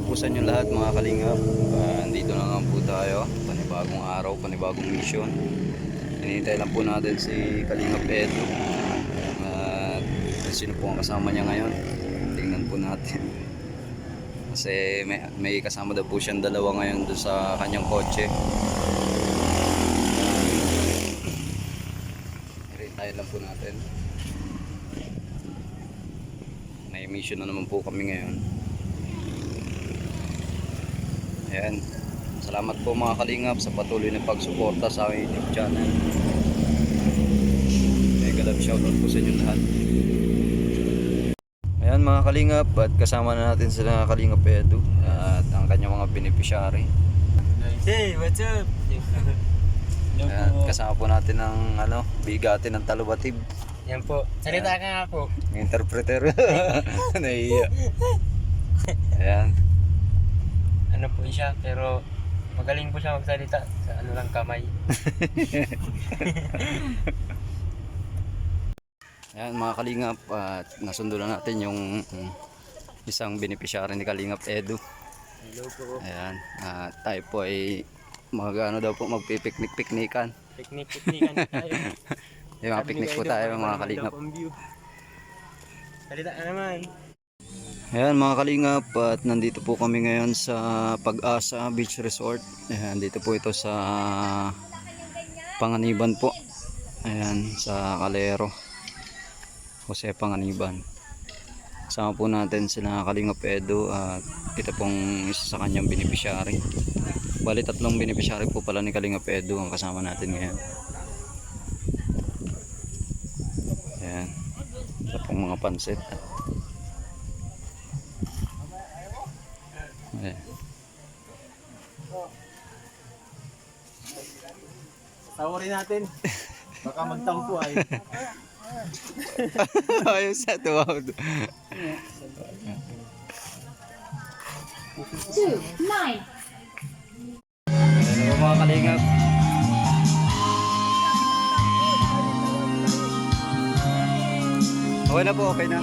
po sa inyo lahat mga kalingap. Uh, na nga po tayo. Panibagong araw, panibagong mission. Hinihintay lang po natin si Kalingap Edo. At kung sino po ang kasama niya ngayon. Tingnan po natin. Kasi may, may kasama daw po siyang dalawa ngayon doon sa kanyang kotse. Hinihintay lang po natin. May mission na naman po kami ngayon. Ayan. Salamat po mga kalingap sa patuloy na pagsuporta sa aking YouTube channel. Mega love shoutout po sa inyo lahat. Ayan mga kalingap at kasama na natin sila kalingap Edu at ang kanyang mga beneficiary. Hey, what's up? Ayan, kasama po natin ang ano, bigati ng talubatib. Yan po. Salita ka nga po. Interpreter. Naiiya. Ayan. Ano po siya, pero magaling po siya magsalita sa ano lang kamay. Ayan mga kalingap at nasundo na natin yung mm, isang beneficiary ni Kalingap Edu. Hello po. Ayan, at tayo po ay mag ano daw po magpipiknik-piknikan. Picnic-picnican tayo. Yung mga picnic po tayo mga kalingap. Salita ka naman. Ayan mga kalingap at nandito po kami ngayon sa Pag-asa Beach Resort. Ayan, dito po ito sa Panganiban po. Ayan, sa Calero. Jose Panganiban. Kasama po natin sila Kalingap Edo at ito pong isa sa kanyang beneficiary. Bali tatlong beneficiary po pala ni Kalingap Edo ang kasama natin ngayon. Ayan. Ito pong mga pansit. Ayan. Tawarin natin. Baka magtampo ay. Ayos sa tuwa. two, nine. Ano mga kalingap? Okay na po, okay na.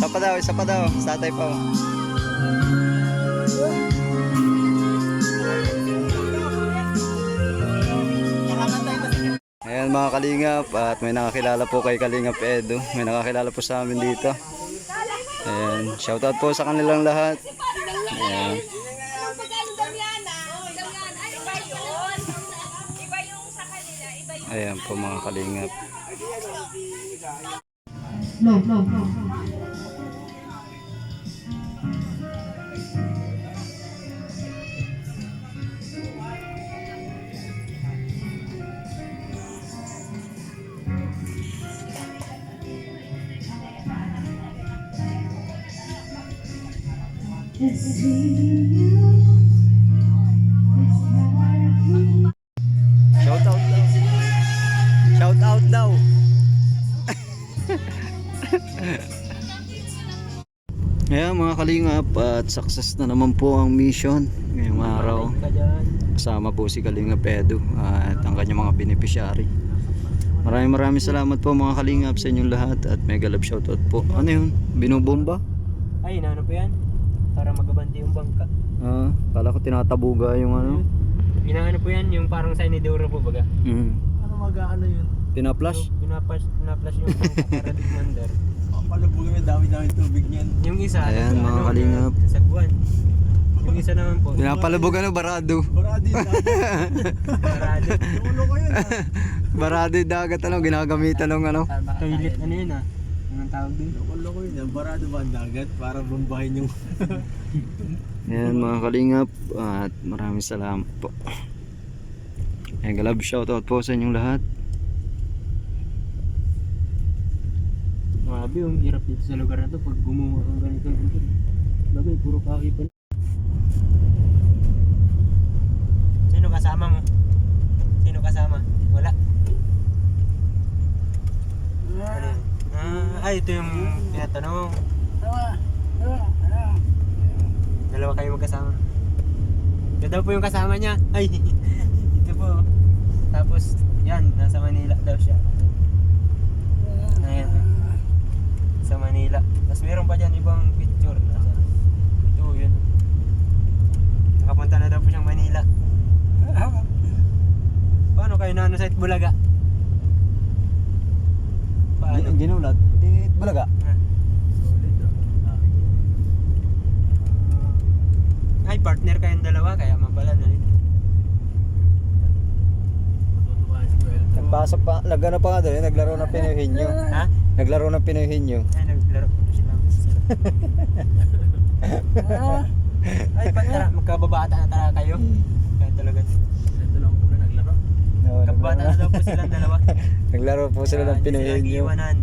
Isa pa daw, isa pa daw. Satay pa. Ayan mga kalingap at may nakakilala po kay Kalingap Edo. May nakakilala po sa amin dito. Ayan, shoutout po sa kanilang lahat. Ayan. Ayan po mga kalingap. Shoutout daw. Shoutout daw. Ayan mga kalingap at success na naman po ang mission ngayong araw. Kasama po si Kalingap Edu at ang kanyang mga beneficiary. Maraming maraming salamat po mga kalingap sa inyong lahat at mega love shoutout po. Ano yun? Binubomba? Ay, ano po yan? Para magabanti yung bangka. Ah, kala ko tinatabuga yung ano. Inaano po yan, yung parang sa inidoro po baga. Mm. Ano mag-ano yun? Pinaplash? Pinapas, pinapas yung bangka para di mandar. Papalubog yung dami-dami tubig niyan. Yung isa, Ayan, ano, mga ano, kalingap. Sa buwan. Yung isa naman po. Pinapalubog ano, barado. Barado yung dagat. Parado. Yung ulo ko yun. ah. Barado yung dagat ano, ginagamitan ng ano. Toilet ano yun ah. Anong tawag dun? Yung ulo ko yun. ah. Barado ba ang dagat? Para bombahin yung... Ayan mga kalingap at maraming salamat po. Mega love shoutout po sa inyong lahat. Grabe, yung hirap dito sa lugar na to pag gumawa kang ganito. Bagay, puro kahoy pa. Sino kasama mo? Sino kasama? Wala. Ano yun? Ah, ay, ito yung tinatanong. Dalawa kayo magkasama. Ito daw po yung kasama niya. Ay, ito po. Tapos, yan, nasa Manila daw siya. Ayan. Sa Manila. Tapos meron pa dyan ibang picture. Nasa, ito, yun. Nakapunta na daw po siyang Manila. Paano kayo na ano sa Bulaga? Ginulat. Di balaga. Ah. Ay, partner kayong dalawa, kaya mapala na rin. Nagpasok pa, lagana pa nga doon, eh, naglaro ng Pinoy Hinyo. Ha? Naglaro ng Pinoy Hinyo. Ay, naglaro po sila. sila. Ay, pag tara, magkababata na tara kayo. Kaya talaga. Ito lang po na naglaro. Oo, Kababata na daw po silang dalawa. Naglaro po sila ng Pinoy hindi sila Hinyo. nag-iwanan.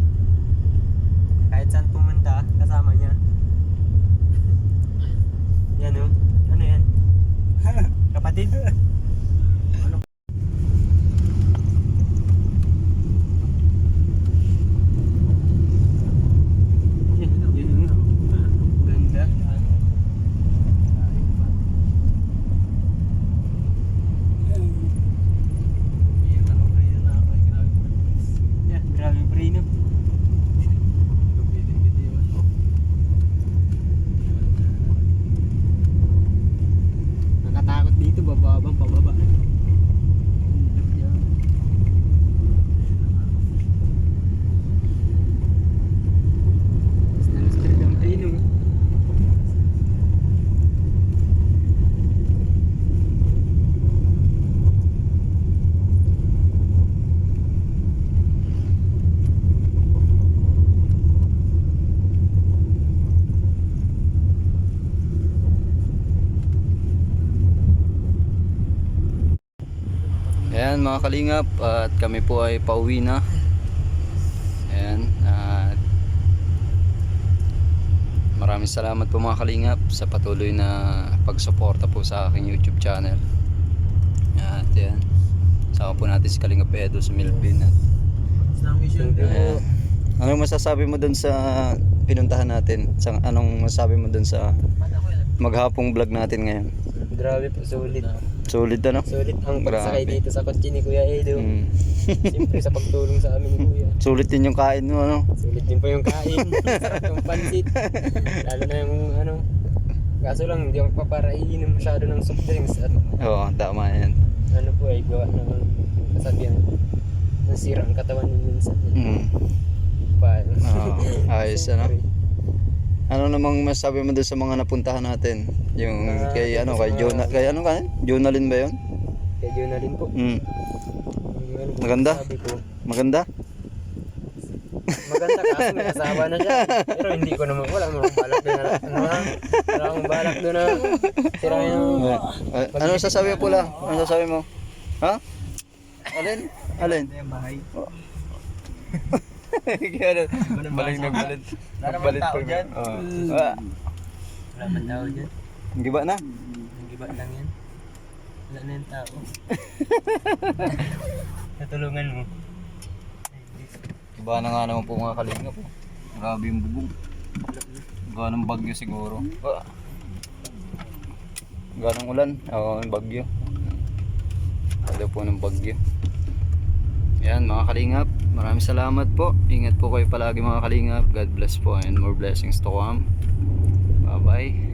Kahit saan pumunta, kasama niya. Yan o. Ano yan? Kapatid? Yan, yun, yun. Ganda. Yan, grabe prino. Nakatakot dito, bababang pababa na. Ayan mga kalingap at kami po ay pauwi na. Ayan at maraming salamat po mga kalingap sa patuloy na pagsuporta po sa aking YouTube channel. At ayan, sama po natin si Kalingap Edo sa Milpin. At, ayan. Anong masasabi mo dun sa pinuntahan natin? Sa, anong masasabi mo dun sa maghapong vlog natin ngayon? Grabe po, sulit. Sulit ano? Sulit ang pagsakay Grabe. dito sa kotse ni Kuya Edo. Mm. Siyempre sa pagtulong sa amin ni Kuya. Sulit din yung kain mo ano? Sulit din po yung kain. Sarap yung pansit. Lalo na yung ano. Kaso lang, hindi ako paparainom masyado ng soft drinks. At Oo, tama yan. ano po ay gawa ng kasabihan. Nasira ang katawan niyo minsan. Mm. Paano? Oo, ayos, ano? Siyempre. Ano namang masabi mo doon sa mga napuntahan natin? Yung Ah, kay ano, kay Jonah, kay ano ka? Jonalyn ba 'yon? Na rin po. Mm. Ano Maganda? Maganda? maganda kaso may asawa na siya. Pero hindi ko naman, wala mo balak doon na, ano? Wala akong balak doon na, sira yung, Ah, ano sasabi mo pula? Ano sasabi mo? Ha? Alin? Alin? Kaya balik na balit. Balit pa dyan. Ah. wala man tao dyan. Giba na. Ang giba lang yan. Wala na yung tao. Natulungan mo. Iba na nga naman po mga kalinga po. Grabe yung bubong. Gawa ng bagyo siguro. Ah. Gawa ng ulan. Oo, yung bagyo. Ano po ng bagyo. Yan mga kalingap. Maraming salamat po. Ingat po kayo palagi mga kalingap. God bless po and more blessings to come. Bye bye.